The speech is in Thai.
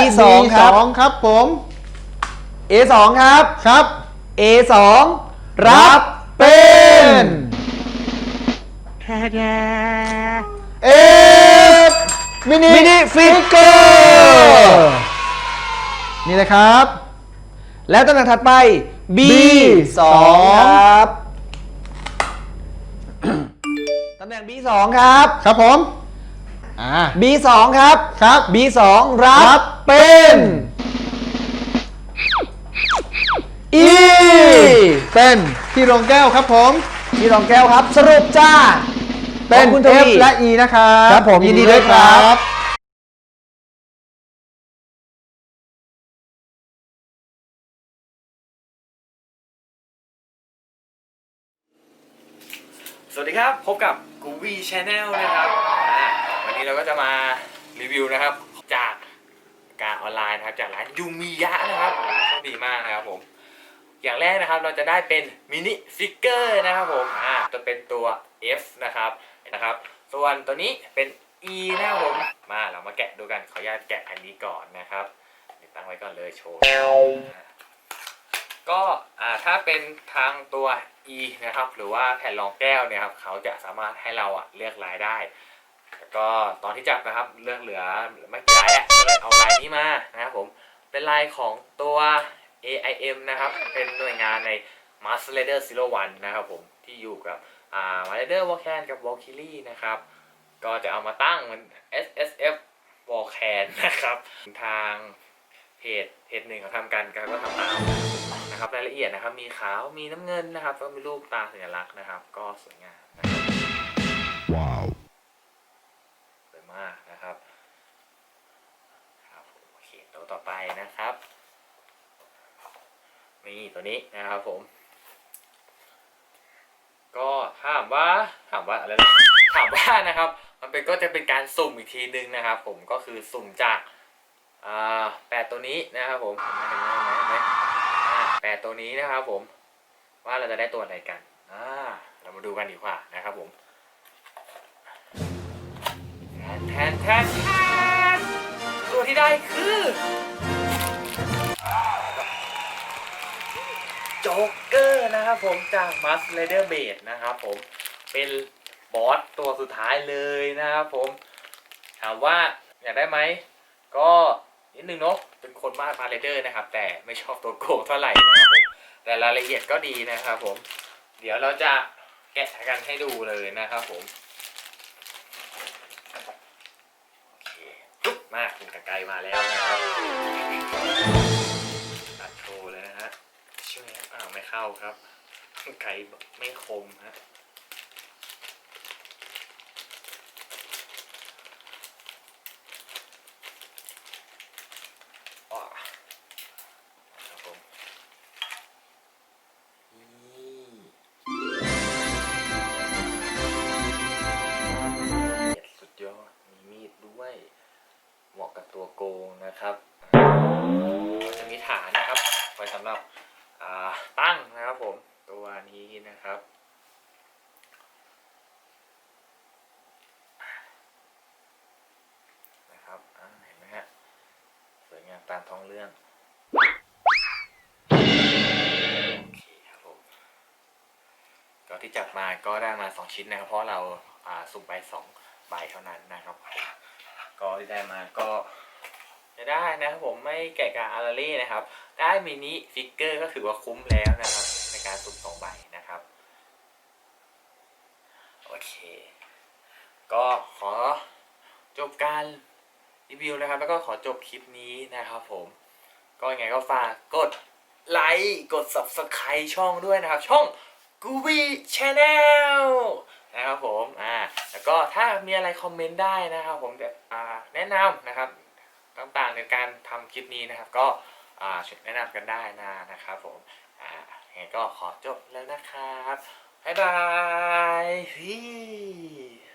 B2 ครับ B2 ครับผม A2 ครับ ครับ A2 รับเป็นเอฟมินิมินิฟิกเกอร์นี่เลยครับ แล้วตำแหน่งถัดไป B2 B2 ครับ ตำแหน่ง B2 ครับ ครับผม อ่า B2 ครับ ครับ B2 รัรับ บเป็น E เป็นพี่รองแก้วครับผม พี่รองแก้วครับ สรุปจ้าเป็น ของคุณท F วี และ E นะครับครับผมยินดีด้วยครับ สวัสดีครับ พบกับกูวีชาแนลนะครับอ่าวันนี้ เราก็จะมารีวิวนะครับ จากการออนไลน์นะครับ จากร้านยูมิยะนะครับโชคดีมากนะครับผมอย่างแรกนะครับเราจะได้เป็นมินิฟิกเกอร์นะครับผมอ่าจะเป็นตัว F นะครับนะครับ ส่วนตัวนี้เป็น E นะครับผมมาเรามาแกะดูกันขออนุญาตแกะอันนี้ก่อนนะครับตั้งไว้ก่อนเลยโชว์ก็อ่าถ้าเป็นทางตัว E นะครับ หรือว่าแผ่นรองแก้วเนี่ยครับเขาจะสามารถให้เราอะเลือกลายได้ ก็ตอนที่จับนะครับเลือกเหลือไม่กี่ลายแล้วก็เลยเอาลายนี้มานะครับผมเป็นลายของตัว AIM นะครับ เป็นหน่วยงานใน Master Raider Zero One นะครับผมที่อยู่กับอ่า Master Raider Volcan กับ Valkyrie นะครับ ก็จะเอามาตั้งมัน SSF Volcan นะครับ ทางเพจเพจหนึ่งเขาทำกันก็ทำตามนะครับรายละเอียดนะครับ มีขาวมีน้ำเงินนะครับ ก็มีรูปตาสัญลักษณ์นะครับ ก็สวยงามนะครับ นะครับ นี่ตัวนี้นะครับผม ก็ถามว่าถามว่าอะไรถามว่านะครับ มันเป็นก็จะเป็นการสุ่มอีกทีนึงนะครับ ผมก็คือสุ่มจากแปดตัวนี้นะครับผมเห็นไหมเห็นไหมเห็นไหมแปดตัวนี้นะครับผม ว่าเราจะได้ตัวอะไรกันอ่าเรามาดูกันดีกว่านะครับผมแทนแทนแทนตัวที่ได้คือ โจ๊กเกอร์นะครับผมจากมัสเลเดอร์เบดนะครับผมเป็นบอสตัวสุดท้ายเลยนะครับผมถามว่าอยากได้ไหมก็นิดนึงเนาะเป็นคนมากมาเลเดอร์นะครับ แต่ไม่ชอบตัวโกงเท่าไหร่นะครับผมแต่รายละเอียดก็ดีนะครับผม เดี๋ยวเราจะแกะกันให้ดูเลยนะครับผมโอเคปุ๊บมาคุณกระไกรมาแล้วนะครับตัดโชว์เลยาวไม่เข้าครับ ไกรไม่คมฮะอ้อครับผมนี่สุดยอดมีมีดด้วยเหมาะกับตัวโกงนะครับ จะมีฐานนะครับ ไว้สำหรับ ผม ตัวนี้นะครับ นะครับเห็นไหมฮะ สวยงามตามท้องเรื่องโอเคครับผมก็ที่จับมาก็ได้มาสองชิ้นนะครับ เพราะเราสุ่มไปสองใบเท่านั้นนะครับ ก็ที่ได้มาก็จะได้นะครับผมไม่แกะกะอาราเล่นะครับ ได้มินิฟิกเกอร์ก็ถือว่าคุ้มแล้วนะครับ การสุ่มสองใบนะครับ โอเค ก็ขอจบการรีวิวนะครับ แล้วก็ขอจบคลิปนี้นะครับผม ก็ยังไงก็ฝากกดไลค์กด subscribe ช่องด้วยนะครับ ช่อง g o o b y Channel นะครับผม อ่า แล้วก็ถ้ามีอะไรคอมเมนต์ได้นะครับผมจะอ่าแนะนำนะครับ ต่างๆในการทำคลิปนี้นะครับ ก็อ่าแนะนำกันได้นะนะครับผม อ่า งไงก็ขอจบแล้วนะครับ บ๊ายบาย